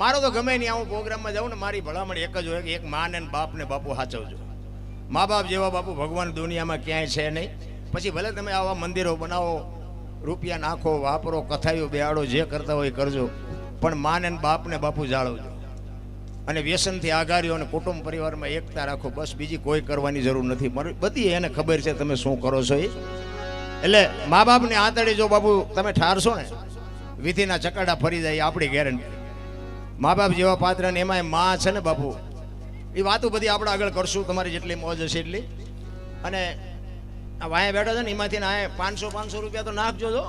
મારો તો ગમે નહીં હું પ્રોગ્રામમાં જાઉં ને મારી ભલામણ એક જ હોય કે એક મા ને બાપ ને બાપુ સાચવજો મા બાપ જેવા બાપુ ભગવાન દુનિયામાં ક્યાંય છે નહીં. પછી ભલે તમે આવા મંદિરો બનાવો, રૂપિયા નાખો, વાપરો, કથાયો, બેહાડો, જે કરતા હોય કરજો, પણ મા ને બાપ ને બાપુ જાળવજો. અને વ્યસનથી આઘાર્યો અને કુટુંબ પરિવારમાં એકતા રાખો, બસ બીજી કોઈ કરવાની જરૂર નથી. બધી એને ખબર છે તમે શું કરો છો એ એટલે મા બાપને આંતળી જો બાપુ તમે ઠારશો ને, વિધિના ચકડા ફરી જાય આપણી ગેરંટી મા બાપ જેવા પાત્ર ને એમાંયમાં છે ને બાપુ. એ વાતો બધી આપણે આગળ કરશું, તમારી જેટલી મોજ હશે એટલી. અને આ વાયા બેઠા છે ને, એમાંથી ને આ પાંચસો પાંચસો રૂપિયા તો નાખજો જો.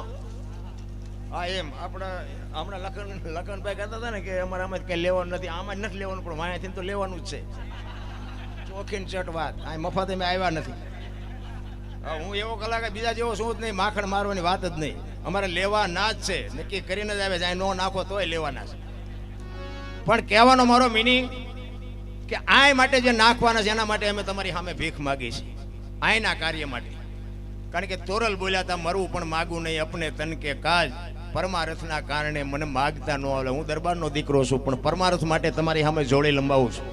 હા, એમ. આપણે, હમણાં લખન, લખનભાઈ કહેતા હતા ને કે અમારે આમાં કંઈ લેવાનું નથી. આમાં નથી લેવાનું, પણ વાયાથી તો લેવાનું જ છે. ચોખીન ચટ વાત. આ મફત અમે આવ્યા નથી. હું એવો કલાક બીજા જેવો શું જ નહીં. માખણ મારવાની વાત જ નહીં. અમારે લેવાના જ છે. નક્કી કરીને જ આવે. આ નો નાખો તોય લેવાના છે. પણ કહેવાનો મારો મિનિંગ કે આય માટે જે નાખવાના છે, એના માટે અમે તમારી સામે ભીખ માગી છે આયના કાર્ય માટે. કારણ કે તોરલ બોલ્યા હતા, મરવું પણ માગું નહીં, અપને તન કે કાજ પરમારથના કારણે મને માગતા ન આવે. હું દરબારનો દીકરો છું, પણ પરમારથ માટે તમારી સામે જોડે લંબાવું છું.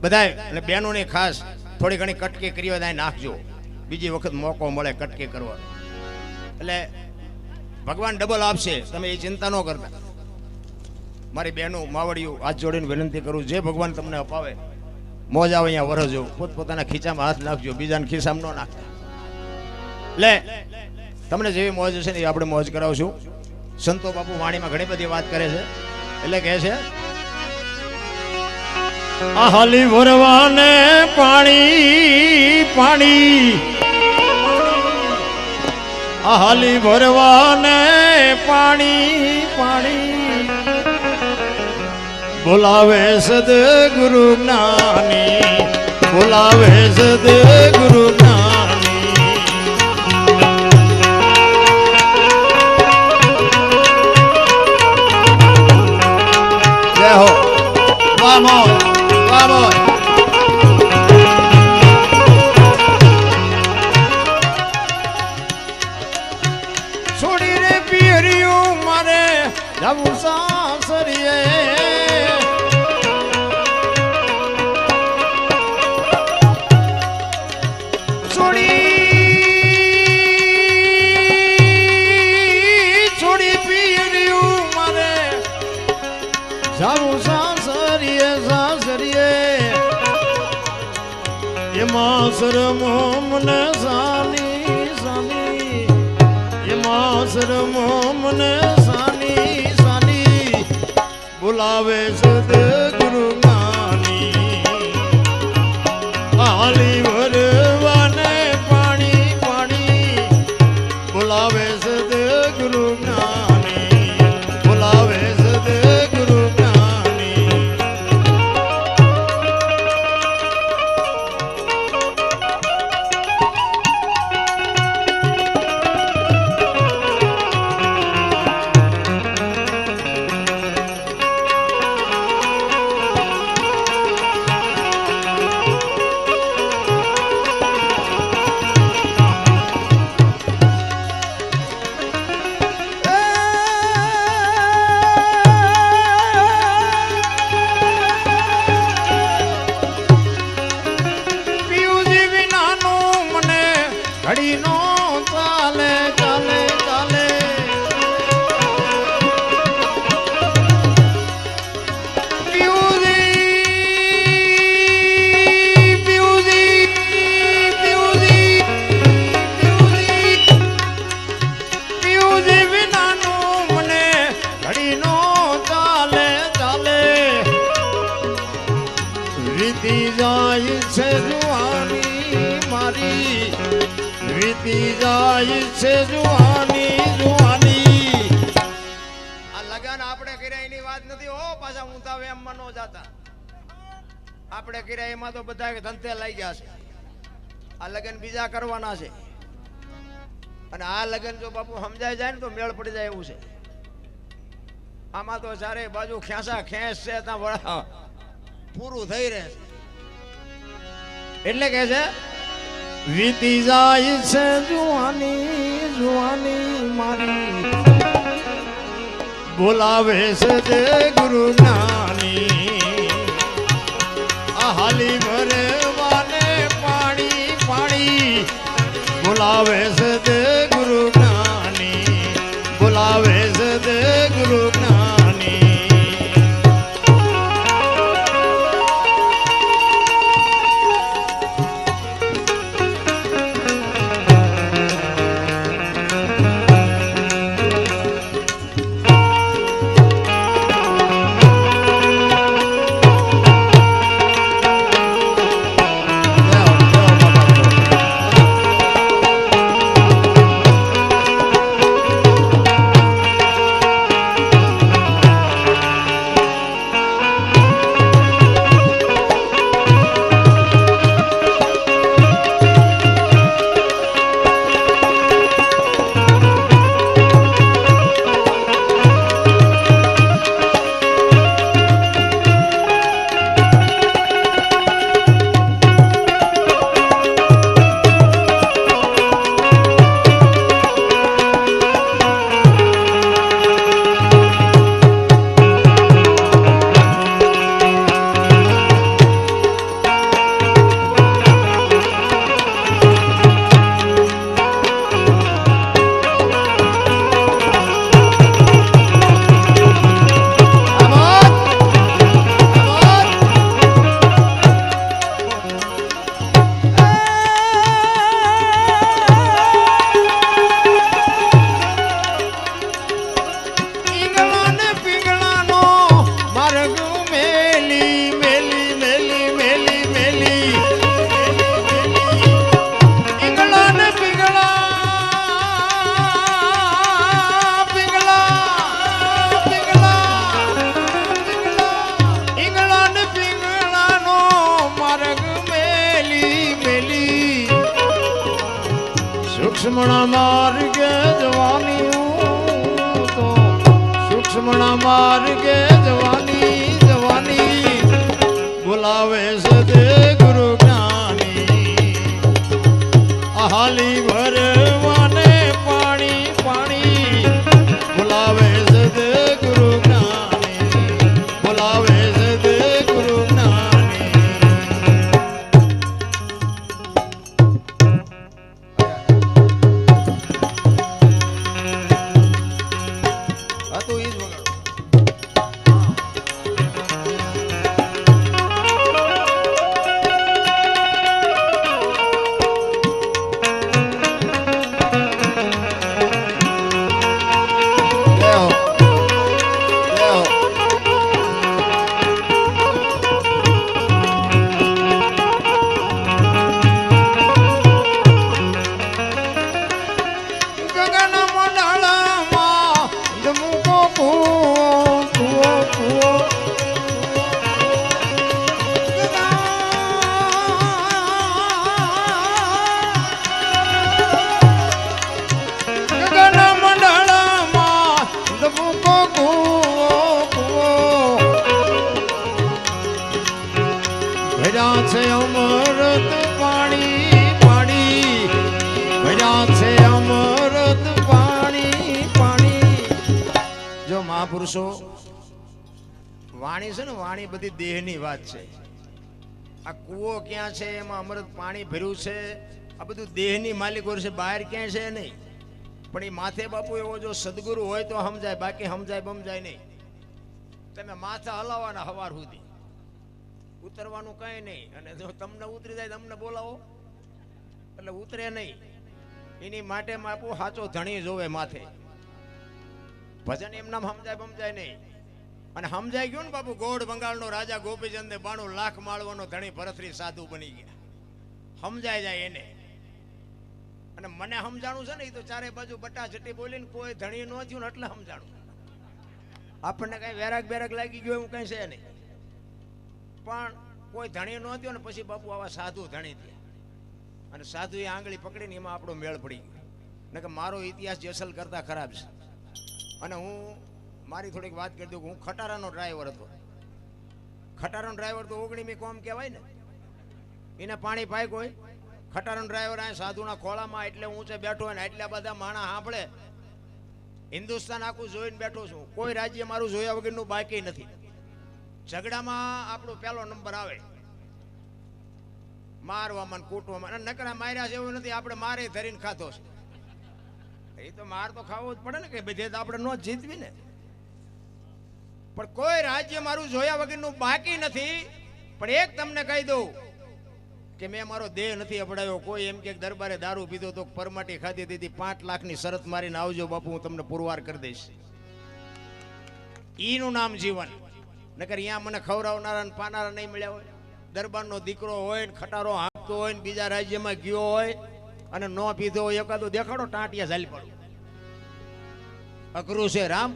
બધાય, અને બહેનોને ખાસ થોડી ઘણી કટકી કરી હોય નાખજો. બીજી વખત મોકો મળે કટકી કરવા. એટલે ભગવાન ડબલ આપશે. તમે એ ચિંતા ન કરતા. મારી બહેનો માવડિયું હાથ જોડીને વિનંતી કરું, જે ભગવાન તમને અપાવે, મોજ આવે અહીંયા વરજો પોતપોતાના ખીચામાં હાથ નાખજો, બીજાને ખિસ્સામાં ન નાખતા. લે, તમને જેવી મોજ હશે ને એ આપણે મોજ કરાવશું. સંતો બાપુ વાણીમાં ઘણી બધી વાત કરે છે. એટલે કહે છે આહાલી ભરવાને પાણી પાણી. આહાલી ભરવાને પાણી પાણી. બોલાવે સદગુરુ જ્ઞાની બોલાવે સદગુરુ જ્ઞાની. જય હો. વાહ મોજ છોડી રે પિયરિયું, મારે જવું એમાં શરમો મને સાની સાની એમાં શરમો મને સાની સાની બોલાવે સદગુરુ વીતી જાય છે જુવાની જુવાની. આ લગન આપણે કર્યા, એની વાત નથી. હો, પાછા ઊંધા વેમમાં ન જાતા. આપણે કર્યા, એમાં તો બધા ધંધે લઈ ગયા છે. આ લગન બીજા કરવાના છે. અને આ લગન જો બાપુ સમજાય જાય ને તો મેળ પડી જાય એવું છે. આમાં તો ચારે બાજુ ખેંચા ખેંચ છે, ત્યાં વળા પૂરું થઈ રહે છે. એટલે કે છે વીતી જાય છે જુવાની જુવાની મારી. બોલાવે છે જે ગુરુ નાની. હાલી ભરે વાને પાણી પાણી. બોલાવે છે તે સૂક્ષ્મણા માર્ગે જવાની તો સૂક્ષ્મણા માર્ગે જવાની જવાની. બોલાવે છે ગુરુ જ્ઞાની. હાલી ભરવાને મહાપુરુષો વાણી છે ને, વાણી બધી દેહની વાત છે. આ કૂવો ક્યાં છે, એમાં અમૃત પાણી ભર્યું છે, આ બધું દેહની માલિકો છે, બહાર ક્યાંય છે નહીં. પણ એ માથે બાપુ એવો જો સદગુરુ હોય તો સમજાય, બાકી સમજાય બમજાય નહીં. તમે માથા હલાવવાના હવાર સુધી. ઉતરવાનું કઈ નહીં. અને જો તમને ઉતરી જાય તમને બોલાવો. એટલે ઉતરે નહીં. એની માટે બાપુ સાચો ધણી જોવે માથે. ભજન એમનામ સમજાય સમજાય નહીં. અને સમજાઈ ગયું ને બાપુ, ગોળ બંગાળનો રાજા ગોપીચંદ બાણું લાખ માળવાનો ધણી ભરતરી સાધુ બની ગયા. સમજાય જાય એને. અને મને સમજાણું છે ને એ તો ચારે બાજુ બટા જટી બોલીને કોઈ ધણી ન થયું ને એટલે સમજાણું. આપણને કઈ વેરાગ બેરાગ લાગી ગયો એવું કઈ છે નહીં. પણ કોઈ ધણી ન થયો ને પછી બાપુ આવા સાધુ ધણી થયા. અને સાધુ એ આંગળી પકડીને એમાં આપણો મેળ પડી ગયો. ને કે મારો ઇતિહાસ જેસલ કરતા ખરાબ છે. અને હું મારી થોડીક વાત કરી દઉં કે હું ખટારાનો ડ્રાઈવર હતો. ખટારાનો ડ્રાઈવર તો ઓગણીમી કોમ કહેવાય ને. એને પાણી પાક હોય. ખટારાનો ડ્રાઈવર આ સાધુના ખોળામાં એટલે ઊંચે બેઠો હોય ને એટલા બધા માણા સાંભળે. હિન્દુસ્તાન આખું જોઈને બેઠો છું. કોઈ રાજ્ય મારું જોયા વગરનું બાકી નથી. ઝઘડામાં આપણો પહેલો નંબર આવે. મારવામાં કૂટવામાં. નકરા માર્યા છે એવું નથી. આપણે મારે ધરીને ખાધો છે. એ તો માર તો ખાવો જ પડે ને કે બધે આપણે નો જીતવી ને. પણ કોઈ રાજ્ય મારું જોયા વગરનું બાકી નથી. પણ એક તમને કહી દઉં કે મેં મારો દેહ નથી અપડાયો કોઈ એમ કે દરબારે દારૂ પીધો તો પરમાટી ખાધી દીધી, પાંચ લાખની શરત મારીને આવજો બાપુ, હું તમને પુરવાર કરી દઈશ. ઈનું નામ જીવન. નકર અહીંયા મને ખવડાવનારા ને પાનારા નહીં મળ્યા હોય. દરબારનો દીકરો હોય ને ખટારો હાંકતો હોય ને બીજા રાજ્યમાં ગયો હોય અને ન પીધો એકાદો દેખાડો, ટાંટિયા ઝાલી પડો. અઘરું છે, રામ.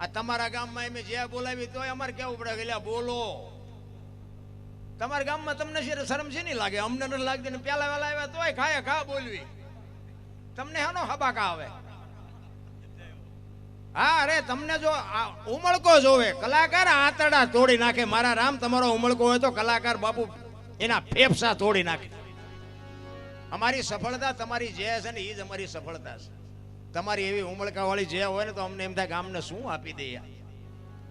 આ તમારા ગામમાં એમ જે બોલાવી તોય અમારે કેવું પડે એટલે બોલો. તમારા ગામમાં તમને શરમ છે નહીં લાગે, અમને નથી લાગતી ને પેલા વેલા આવ્યા તોય ખાય, ખા બોલવી. તમને હેનો હબાકા આવે? હા, અરે તમને જો ઉમળકો જોવે, કલાકાર આંતરડા તોડી નાખે. મારા રામ, તમારો ઉમળકો હોય તો કલાકાર બાપુ એના ફેફસા તોડી નાખે. અમારી સફળતા તમારી જે છે ને એ જ અમારી સફળતા છે. તમારી એવી ઉમળકાવાળી જે હોય ને, તો અમને એમ થાય કે આમને શું આપી દઈએ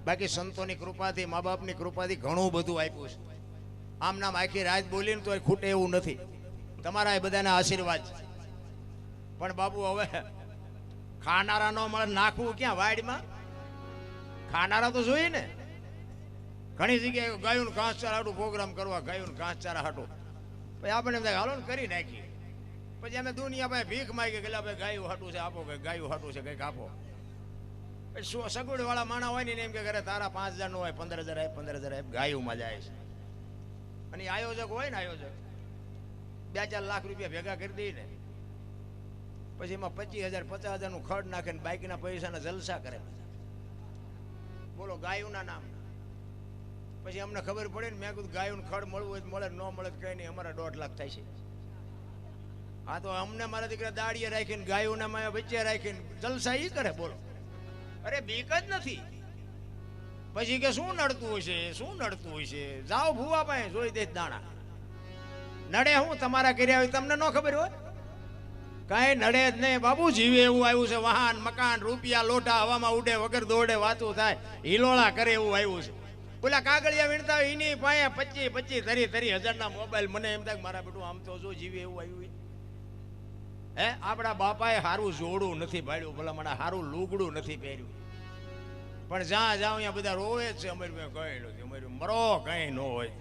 બાકી સંતોની કૃપાથી મા બાપની કૃપાથી ઘણું બધું આપ્યું છે. આમ નામ આખી રાત બોલીને તો ખૂટે એવું નથી. તમારા એ બધાના આશીર્વાદ પણ બાબુ, હવે ખાનારા નો મળે, નાખવું ક્યાં વાડમાં? ખાનારા તો જોઈએ ને. ઘણી જગ્યાએ ગાયું ઘાસચારા હાટું પ્રોગ્રામ કરવા ગાયું ઘાસચારા હાટું. આપણે એમ થાય હાલો કરી નાખીએ. પછી અમે દુનિયા ભાઈ ભીખ માગી કે ભાઈ ગાયું હાટું છે, આપો કે ગાયું હાટું છે, કંઈક આપો. શું સગવડ વાળા માણા હોય ને એમ કે ઘરે તારા પાંચ હજાર નો હોય, પંદર હજાર આપ, પંદર હજાર આપ, ગાયુંમાં જાય છે. અને આયોજક હોય ને આયોજક, બે ચાર લાખ રૂપિયા ભેગા કરી દઈ ને. પછી એમાં પચીસ હજાર, પચાસ હજારનું ખડ નાખે ને બાઈકના પૈસાના જલસા કરે. બોલો ગાયુંના નામ પછી અમને ખબર પડે ને મેં કીધું ગાયું ખડ મળવું હોય મળે, ન મળે કઈ નહીં, અમારા દોઢ લાખ થાય છે. હોય તો છે હોય છે હોય છે અમને મારા દીકરા દાડીએ રાખીને, ગાયોના માયા વચ્ચે રાખીને જલસા ઈ કરે, બોલો. અરે, બીક જ નથી. પછી કે શું નડતું હશે શું નડતું હોય છે? જાઓ ભૂવા પાસે, જોઈ દે દાણા. નડે હું તમારા કર્યા હોય તમને ન ખબર હોય? કાંઈ નડે જ નહીં. બાબુ, જીવે એવું આવ્યું છે, વાહન, મકાન, રૂપિયા, લોટા, હવામાં ઉડે, વગર દોડે વાતું થાય. હિલોળા કરે એવું આવ્યું છે. પેલા કાગળિયા વીણતા એની પાસે પચીસ પચીસ, તરી તરી હજારના મોબાઈલ. મને એમ થાય મારા બેટું આમ તો જો જીવે એવું આવ્યું. હે? આપણા બાપાએ સારું જોડું નથી પાડ્યું. ભલા મને સારું લુગડું નથી પહેર્યું. પણ જ્યાં જાઉં અહીંયા બધા રોવે છે અમારી કઈ નથી. અમારી મરો કઈ ન હોય.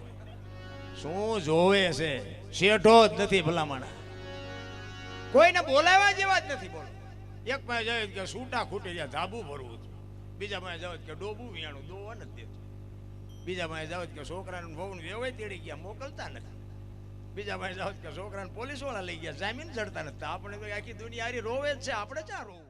શું જોવે છે? શેઠો જ નથી ભલામણા કોઈને બોલાવ્યા જેવા જ નથી બોલો એક પાસે જાય કે સૂટા ખૂટી ગયા, ધાબુ ભરવું બીજા પાસે જાવ કે ડોબું વિયાણું, દોવા નથી દેતું. બીજા ભાઈ જાવ કે છોકરાને બહુ વેવાય તેડી ગયા, મોકલતા નથી. બીજા ભાઈ જાઓ કે છોકરાને પોલીસવાળા લઈ ગયા, જામીન ચડતા નથી. આપણે તો આખી દુનિયા રોવે જ છે. આપણે ચા રોવું?